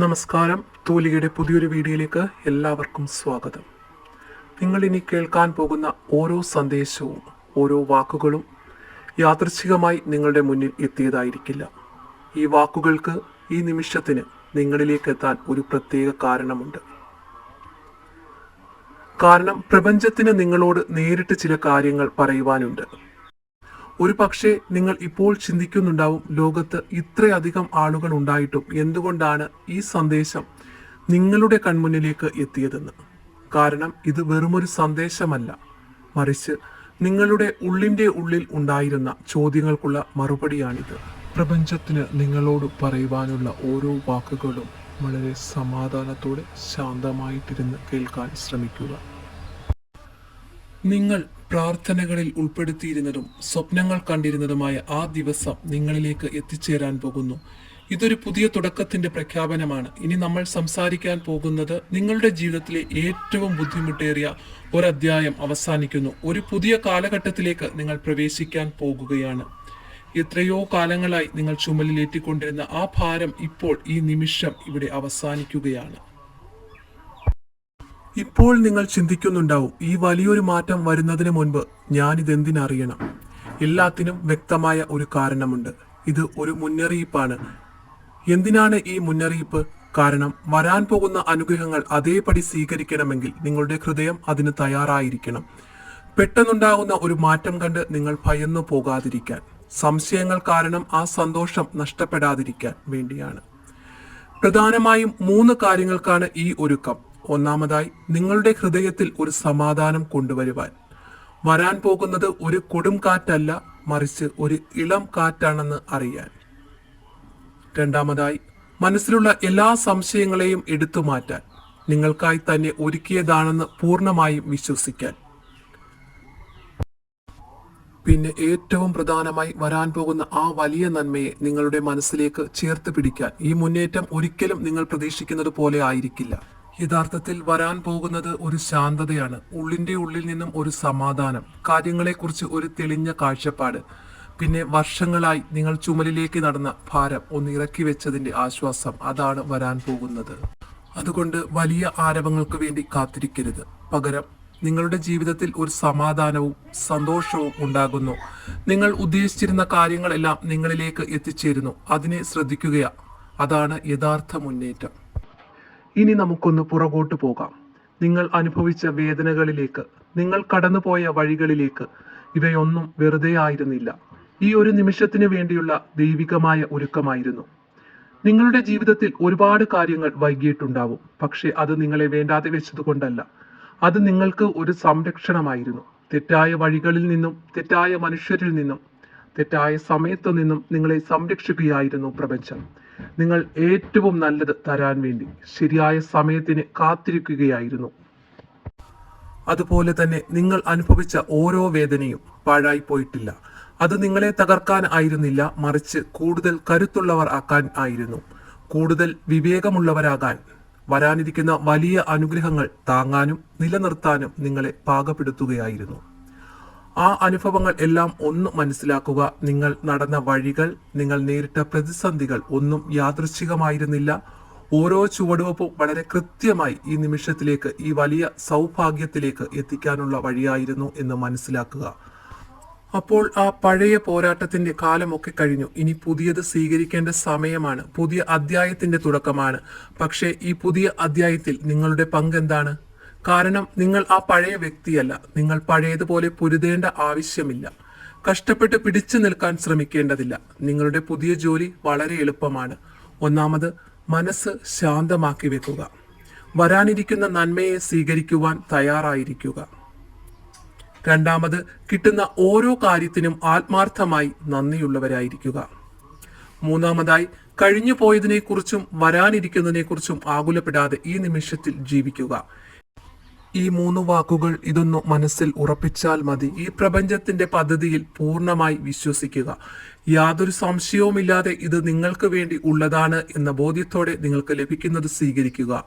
നമസ്കാരം. തൂലികയുടെ പുതിയൊരു വീഡിയോയിലേക്ക് എല്ലാവർക്കും സ്വാഗതം. നിങ്ങൾ ഇനി കേൾക്കാൻ പോകുന്ന ഓരോ സന്ദേശവും ഓരോ വാക്കുകളും യാദൃച്ഛികമായി നിങ്ങളുടെ മുന്നിൽ എത്തിയതായിരിക്കില്ല. ഈ വാക്കുകൾക്ക് ഈ നിമിഷത്തിന് നിങ്ങളിലേക്ക് എത്താൻ ഒരു പ്രത്യേക കാരണമുണ്ട്. കാരണം പ്രപഞ്ചത്തിന് നിങ്ങളോട് നേരിട്ട് ചില കാര്യങ്ങൾ പറയുവാനുണ്ട്. ഒരു പക്ഷേ നിങ്ങൾ ഇപ്പോൾ ചിന്തിക്കുന്നുണ്ടാവും ലോകത്ത് ഇത്രയധികം ആളുകൾ ഉണ്ടായിട്ടും എന്തുകൊണ്ടാണ് ഈ സന്ദേശം നിങ്ങളുടെ കൺമുന്നിലേക്ക് എത്തിയതെന്ന്. കാരണം ഇത് വെറുമൊരു സന്ദേശമല്ല. മറിച്ച് നിങ്ങളുടെ ഉള്ളിന്റെ ഉള്ളിൽ ഉണ്ടായിരുന്ന ചോദ്യങ്ങൾക്കുള്ള മറുപടിയാണിത്. പ്രപഞ്ചത്തിന് നിങ്ങളോട് പറയുവാനുള്ള ഓരോ വാക്കുകളും വളരെ സമാധാനത്തോടെ ശാന്തമായിട്ടിരുന്ന് കേൾക്കാൻ ശ്രമിക്കുക. നിങ്ങൾ പ്രാർത്ഥനകളിൽ ഉൾപ്പെടുത്തിയിരുന്നതും സ്വപ്നങ്ങൾ കണ്ടിരുന്നതുമായ ആ ദിവസം നിങ്ങളിലേക്ക് എത്തിച്ചേരാൻ പോകുന്നു. ഇതൊരു പുതിയ തുടക്കത്തിന്റെ പ്രഖ്യാപനമാണ്. ഇനി നമ്മൾ സംസാരിക്കാൻ പോകുന്നത് നിങ്ങളുടെ ജീവിതത്തിലെ ഏറ്റവും ബുദ്ധിമുട്ടേറിയ ഒരധ്യായം അവസാനിക്കുന്നു. ഒരു പുതിയ കാലഘട്ടത്തിലേക്ക് നിങ്ങൾ പ്രവേശിക്കാൻ പോകുകയാണ്. എത്രയോ കാലങ്ങളായി നിങ്ങൾ ചുമലിലേറ്റിക്കൊണ്ടിരുന്ന ആ ഭാരം ഇപ്പോൾ ഈ നിമിഷം ഇവിടെ അവസാനിക്കുകയാണ്. ഇപ്പോൾ നിങ്ങൾ ചിന്തിക്കുന്നുണ്ടാവും ഈ വലിയൊരു മാറ്റം വരുന്നതിന് മുൻപ് ഞാനിതെന്തിനറിയണം? എല്ലാത്തിനും വ്യക്തമായ ഒരു കാരണമുണ്ട്. ഇത് ഒരു മുന്നറിയിപ്പാണ്. എന്തിനാണ് ഈ മുന്നറിയിപ്പ്? കാരണം വരാൻ പോകുന്ന അനുഗ്രഹങ്ങൾ അതേപടി സ്വീകരിക്കണമെങ്കിൽ നിങ്ങളുടെ ഹൃദയം അതിന് തയ്യാറായിരിക്കണം. പെട്ടെന്നുണ്ടാകുന്ന ഒരു മാറ്റം കണ്ട് നിങ്ങൾ ഭയന്നു പോകാതിരിക്കാൻ. സംശയങ്ങൾ കാരണം ആ സന്തോഷം നഷ്ടപ്പെടാതിരിക്കാൻ വേണ്ടിയാണ്. പ്രധാനമായും മൂന്ന് കാര്യങ്ങൾക്കാണ് ഈ ഒരുക്കം. ഒന്നാമതായി നിങ്ങളുടെ ഹൃദയത്തിൽ ഒരു സമാധാനം കൊണ്ടുവരുവാൻ. വരാൻ പോകുന്നത് ഒരു കൊടും കാറ്റല്ല മറിച്ച് ഒരു ഇളം കാറ്റാണെന്ന് അറിയാൻ. രണ്ടാമതായി മനസ്സിലുള്ള എല്ലാ സംശയങ്ങളെയും എടുത്തു മാറ്റാൻ. നിങ്ങൾക്കായി തന്നെ ഒരുക്കിയതാണെന്ന് പൂർണമായും വിശ്വസിക്കാൻ. പിന്നെ ഏറ്റവും പ്രധാനമായി വരാൻ പോകുന്ന ആ വലിയ നന്മയെ നിങ്ങളുടെ മനസ്സിലേക്ക് ചേർത്ത് പിടിക്കാൻ. ഈ മുന്നേറ്റം ഒരിക്കലും നിങ്ങൾ പ്രതീക്ഷിക്കുന്നത് പോലെ ആയിരിക്കില്ല. യഥാർത്ഥത്തിൽ വരാൻ പോകുന്നത് ഒരു ശാന്തതയാണ്. ഉള്ളിന്റെ ഉള്ളിൽ നിന്നും ഒരു സമാധാനം. കാര്യങ്ങളെക്കുറിച്ച് ഒരു തെളിഞ്ഞ കാഴ്ചപ്പാട്. പിന്നെ വർഷങ്ങളായി നിങ്ങൾ ചുമലിലേക്ക് നടന്ന ഭാരം ഒന്ന് ഇറക്കി വെച്ചതിന്റെ ആശ്വാസം. അതാണ് വരാൻ പോകുന്നത്. അതുകൊണ്ട് വലിയ ആരവങ്ങൾക്ക് വേണ്ടി കാത്തിരിക്കരുത്. പകരം നിങ്ങളുടെ ജീവിതത്തിൽ ഒരു സമാധാനവും സന്തോഷവും ഉണ്ടാകുന്നു. നിങ്ങൾ ഉദ്ദേശിച്ചിരുന്ന കാര്യങ്ങളെല്ലാം നിങ്ങളിലേക്ക് എത്തിച്ചേരുന്നു. അതിനെ ശ്രദ്ധിക്കുകയാണ് അതാണ് യഥാർത്ഥ മുന്നേറ്റം. ഇനി നമുക്കൊന്ന് പുറകോട്ട് പോകാം. നിങ്ങൾ അനുഭവിച്ച വേദനകളിലേക്ക് നിങ്ങൾ കടന്നുപോയ വഴികളിലേക്ക് ഇവയൊന്നും വെറുതെ ആയിരുന്നില്ല. ഈ ഒരു നിമിഷത്തിന് വേണ്ടിയുള്ള ദൈവികമായ ഒരുക്കമായിരുന്നു. നിങ്ങളുടെ ജീവിതത്തിൽ ഒരുപാട് കാര്യങ്ങൾ വൈകിയിട്ടുണ്ടാവും പക്ഷേ അത് നിങ്ങളെ വേണ്ടാതെ വെച്ചതുകൊണ്ടല്ല. അത് നിങ്ങൾക്ക് ഒരു സംരക്ഷണമായിരുന്നു. തെറ്റായ വഴികളിൽ നിന്നും തെറ്റായ മനുഷ്യരിൽ നിന്നും തെറ്റായ സമയത്തു നിന്നും നിങ്ങളെ സംരക്ഷിക്കുകയായിരുന്നു പ്രപഞ്ചം. നിങ്ങൾ ഏറ്റവും നല്ലത് തരാൻ വേണ്ടി ശരിയായ സമയത്തിന് കാത്തിരിക്കുകയായിരുന്നു. അതുപോലെ തന്നെ നിങ്ങൾ അനുഭവിച്ച ഓരോ വേദനയും പാഴായി പോയിട്ടില്ല അത് നിങ്ങളെ തകർക്കാൻ ആയിരുന്നില്ല മറിച്ച് കൂടുതൽ കരുത്തുള്ളവർ ആക്കാൻ ആയിരുന്നു. കൂടുതൽ വിവേകമുള്ളവരാകാൻ വരാനിരിക്കുന്ന വലിയ അനുഗ്രഹങ്ങൾ താങ്ങാനും നിലനിർത്താനും നിങ്ങളെ പാകപ്പെടുത്തുകയായിരുന്നു. ആ അനുഭവങ്ങൾ എല്ലാം ഒന്ന് മനസ്സിലാക്കുക. നിങ്ങൾ നടന്ന വഴികൾ നിങ്ങൾ നേരിട്ട പ്രതിസന്ധികൾ ഒന്നും യാദൃശ്ചികമായിരുന്നില്ല. ഓരോ ചുവടുവെപ്പും വളരെ കൃത്യമായി ഈ നിമിഷത്തിലേക്ക് ഈ വലിയ സൗഭാഗ്യത്തിലേക്ക് എത്തിക്കാനുള്ള വഴിയായിരുന്നു എന്ന് മനസ്സിലാക്കുക. അപ്പോൾ ആ പഴയ പോരാട്ടത്തിന്റെ കാലമൊക്കെ കഴിഞ്ഞു. ഇനി പുതിയത് സ്വീകരിക്കേണ്ട സമയമാണ്. പുതിയ അധ്യായത്തിന്റെ തുടക്കമാണ്. പക്ഷേ ഈ പുതിയ അധ്യായത്തിൽ നിങ്ങളുടെ പങ്ക് എന്താണ് കാരണം നിങ്ങൾ ആ പഴയ വ്യക്തിയല്ല. നിങ്ങൾ പഴയതുപോലെ പൊരുതേണ്ട ആവശ്യമില്ല. കഷ്ടപ്പെട്ട് പിടിച്ചു നിൽക്കാൻ ശ്രമിക്കേണ്ടതില്ല. നിങ്ങളുടെ പുതിയ ജോലി വളരെ എളുപ്പമാണ്. ഒന്നാമത് മനസ്സ് ശാന്തമാക്കി വെക്കുക. വരാനിരിക്കുന്ന നന്മയെ സ്വീകരിക്കുവാൻ തയ്യാറായിരിക്കുക. രണ്ടാമത് കിട്ടുന്ന ഓരോ കാര്യത്തിനും ആത്മാർത്ഥമായി നന്ദിയുള്ളവരായിരിക്കുക. മൂന്നാമതായി കഴിഞ്ഞു പോയതിനെക്കുറിച്ചും വരാനിരിക്കുന്നതിനെക്കുറിച്ചും ആകുലപ്പെടാതെ ഈ നിമിഷത്തിൽ ജീവിക്കുക. ഈ മൂന്ന് വാക്കുകൾ ഇതൊന്ന് മനസ്സിൽ ഉറപ്പിച്ചാൽ മതി. ഈ പ്രപഞ്ചത്തിന്റെ പദ്ധതിയിൽ പൂർണമായി വിശ്വസിക്കുക. യാതൊരു സംശയവുമില്ലാതെ ഇത് നിങ്ങൾക്ക് വേണ്ടി ഉള്ളതാണ് എന്ന ബോധ്യത്തോടെ നിങ്ങൾക്ക് ലഭിക്കുന്നത് സ്വീകരിക്കുക.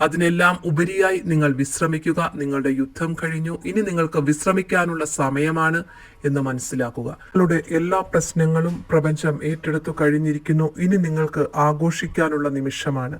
അതിനെല്ലാം ഉപരിയായി നിങ്ങൾ വിശ്രമിക്കുക. നിങ്ങളുടെ യുദ്ധം കഴിഞ്ഞു. ഇനി നിങ്ങൾക്ക് വിശ്രമിക്കാനുള്ള സമയമാണ് എന്ന് മനസ്സിലാക്കുക. നിങ്ങളുടെ എല്ലാ പ്രശ്നങ്ങളും പ്രപഞ്ചം ഏറ്റെടുത്തു കഴിഞ്ഞിരിക്കുന്നു. ഇനി നിങ്ങൾക്ക് ആഘോഷിക്കാനുള്ള നിമിഷമാണ്.